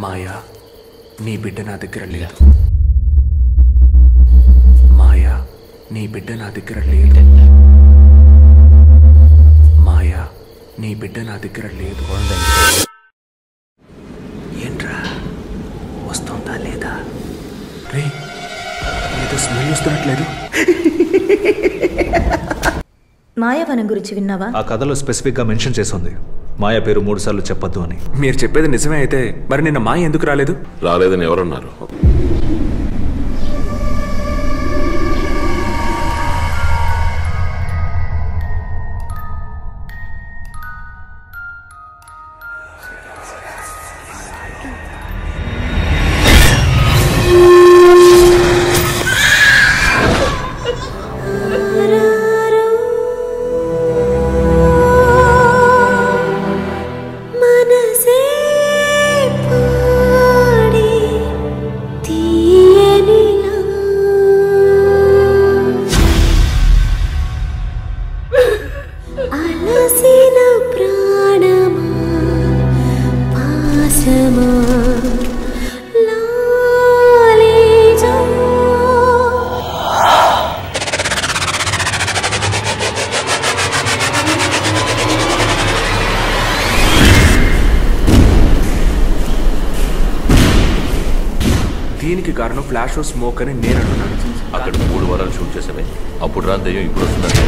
నీ బిడ్డ నా దగ్గర లేదు. మాయా నీ బిడ్డ నా దగ్గర లేదు. మాయా నీ బిడ్డ నా దగ్గర లేదు. ఏంట్రా? వస్తుందా లేదా? రే ఏదో స్మెల్ వస్తున్నట్లేదు. మాయావనం గురించి విన్నావా? ఆ కథలో స్పెసిఫిక్గా మెన్షన్ చేసింది మాయా పేరు మూడు సార్లు చెప్పొద్దు అని. మీరు చెప్పేది నిజమే అయితే మరి నిన్న మాయ ఎందుకు రాలేదు? రాలేదని ఎవరన్నారు? అలసిన ప్రాణమా పాసమా లాలేజా దీనికి కారణం ఫ్లాష్ స్మోక్ అని నేను అంటున్నాను అక్కడ మూడు వారాలు షూట్ చేసామే అప్పుడు రా దెయ్యం ఇప్పుడు వస్తుందంటే.